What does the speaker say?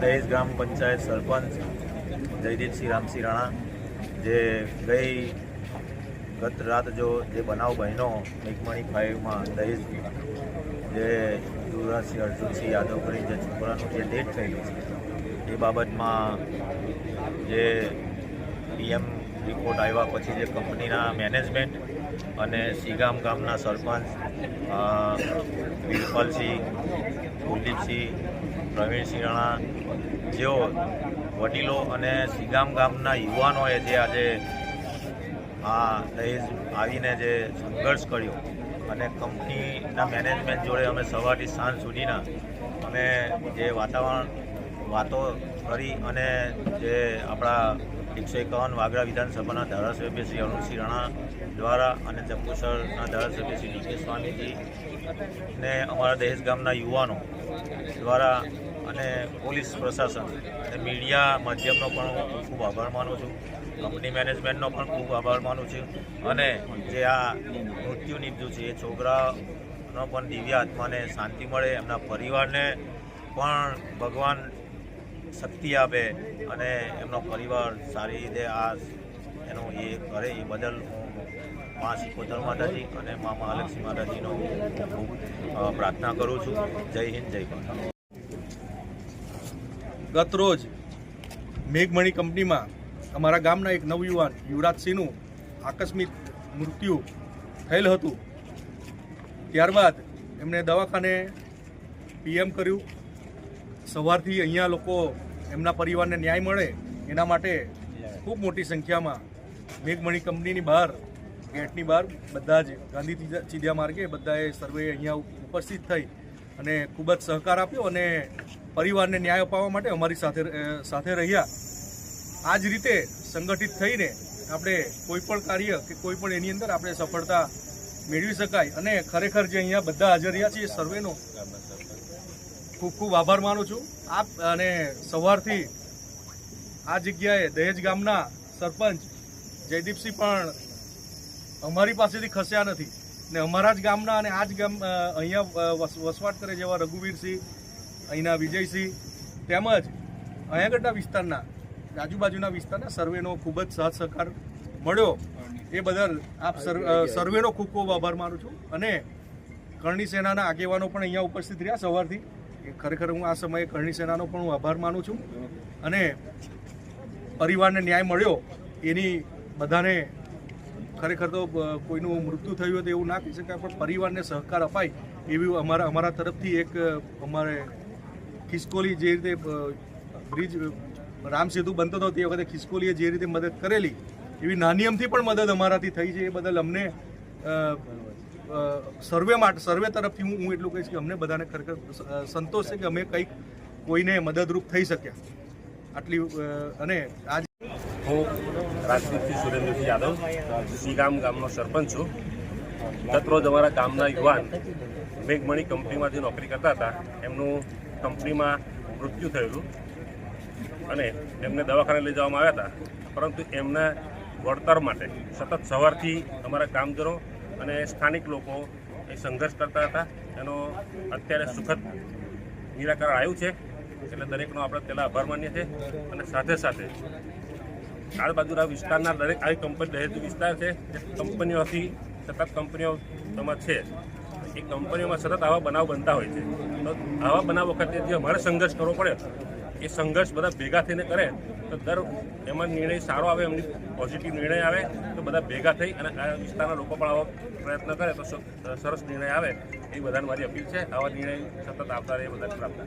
દહેજ ગ્રામ પંચાયત સરપંચ જયદીપસિંહ રામસિંહ રાણા, જે ગઈ ગત રાત જો જે બનાવ બહેનો મેઘમણી ફાઇવમાં દહેજ જે યુવરાજસિંહ અર્જુનસિંહ યાદવ કરી જે છોકરાનું જે ડેટ થયેલું છે, એ બાબતમાં જે પીએમ રિપોર્ટ આવ્યા પછી જે કંપનીના મેનેજમેન્ટ અને સીગામ ગામના સરપંચ વીરપાલસિંહ કુલદીપસિંહ પ્રવીણસિંહ રાણા જેઓ વડીલો અને સીગામ ગામના યુવાનોએ જે આજે આ દહેજ આવીને જે સંઘર્ષ કર્યો અને કંપનીના મેનેજમેન્ટ જોડે અમે સવારથી સાંજ સુધીના અમે જે વાતાવરણ વાતો કરી અને જે આપણા એકસો એકાવન વાગરા વિધાનસભાના ધારાસભ્ય શ્રી અરુણસિંહ રાણા દ્વારા અને જંબુસરના ધારાસભ્ય શ્રી ડી કે સ્વામીજી ને અમારા દહેજ ગામના યુવાનો દ્વારા અને પોલીસ પ્રશાસન અને મીડિયા માધ્યમનો પણ હું ખૂબ આભાર માનું છું. કંપની મેનેજમેન્ટનો પણ ખૂબ આભાર માનું છું. અને જે આ મૃત્યુ નીપજ્યું છે, એ છોકરાનો પણ દિવ્ય આત્માને શાંતિ મળે, એમના પરિવારને પણ ભગવાન શક્તિ આપે અને એમનો પરિવાર સારી રીતે આ એનું એ કરે એ બદલ હું મા શિકોતર માતાજી અને મા મહાલક્ષ્મી માતાજીનો ખૂબ પ્રાર્થના કરું છું. જય હિન્દ, જય ભારત. ગત રોજ મેઘમણી કંપનીમાં અમારા ગામના એક નવયુવાન યુવરાજસિંહનું આકસ્મિક મૃત્યુ થયેલ હતું. ત્યારબાદ એમણે દવાખાને પીએમ કર્યું. સવારથી અહીંયા લોકો એમના પરિવારને ન્યાય મળે એના માટે ખૂબ મોટી સંખ્યામાં મેઘમણી કંપનીની બહાર ગેટની બહાર બધા જ ગાંધી ચીડિયા માર્ગે બધાએ સર્વે અહીંયા ઉપસ્થિત થઈ અને ખૂબ જ સહકાર આપ્યો અને પરિવારને ન્યાય અપાવવા માટે અમારી સાથે સાથે રહ્યા. આ જ રીતે સંગઠિત થઈને આપણે કોઈપણ કાર્ય કે કોઈપણ એની અંદર આપણે સફળતા મેળવી શકાય અને ખરેખર જે અહીંયા બધા હાજર રહ્યા છીએ સર્વેનો ખૂબ ખૂબ આભાર માનું છું. આપ અને સવારથી આ જગ્યાએ દહેજ ગામના સરપંચ જયદીપસિંહ પણ અમારી પાસેથી ખસ્યા નથી ને અમારા જ ગામના અને આ જ ગામ અહીંયા વસવાટ કરે જેવા રઘુવીરસિંહ, અહીંના વિજયસિંહ તેમજ અહીંયાગઢના વિસ્તારના, આજુબાજુના વિસ્તારના સર્વેનો ખૂબ જ સાથ સહકાર મળ્યો. એ બદલ આપ સર્વ- સર્વેનો ખૂબ ખૂબ આભાર માનું છું અને કરણી સેનાના આગેવાનો પણ અહીંયા ઉપસ્થિત રહ્યા સવારથી. ખરેખર હું આ સમયે કરણી સેનાનો પણ હું આભાર માનું છું. અને પરિવારને ન્યાય મળ્યો, એની બધાને ખરેખર તો કોઈનું મૃત્યુ થયું હતું એવું ના કહી શકાય, પણ પરિવારને સહકાર અપાય એવી અમારા અમારા તરફથી એક અમારે ખિસકોલી જે રીતે બ્રિજ રામ સેતુ બનતો હતો તે વખતે ખિસકોલીએ જે રીતે મદદ કરેલી, એવી નાની અમથી પણ મદદ અમારાથી થઈ છે. એ બદલ અમને સર્વે માટે, સર્વે તરફથી હું હું એટલું કહીશ કે અમને બધાને ખરેખર સંતોષ છે કે અમે કંઈક કોઈને મદદરૂપ થઈ શક્યા. આટલી અને આજ હું રાજદીપસિંહ સુરેન્દ્રસિંહ યાદવ શ્રીગામ ગામનો સરપંચ છું. ગતરોજ અમારા ગામના યુવાન મેઘમણી જે નોકરી કરતા હતા. એમનું કંપનીમાં મૃત્યુ થયેલું અને એમને દવાખાને લઈ જવામાં આવ્યા હતા. પરંતુ એમના વળતર માટે સતત સવારથી અમારા ગામજનો અને સ્થાનિક લોકો એ સંઘર્ષ કરતા હતા. એનો અત્યારે સુખદ નિરાકરણ આવ્યું છે. એટલે દરેકનો આપણે પહેલાં આભાર માનીએ છીએ. અને સાથે સાથે આજુબાજુના વિસ્તારના દરેક આવી કંપની દહેજ વિસ્તાર છે જે કંપનીઓથી સતત કંપનીઓ તેમાં છે. એ કંપનીઓમાં સતત આવા બનાવ બનતા હોય છે. તો આવા બનાવ વખતે જે અમારે સંઘર્ષ કરવો પડે એ સંઘર્ષ બધા ભેગા થઈને કરે, તો દર એમાં નિર્ણય સારો આવે, એમની પોઝિટિવ નિર્ણય આવે, તો બધા ભેગા થઈ અને આ વિસ્તારના લોકો પણ આવો પ્રયત્ન કરે, તો સરસ નિર્ણય આવે, એ બધાને મારી અપીલ છે. આવા નિર્ણય સતત આવતા રહે બધાને પ્રાપ્ત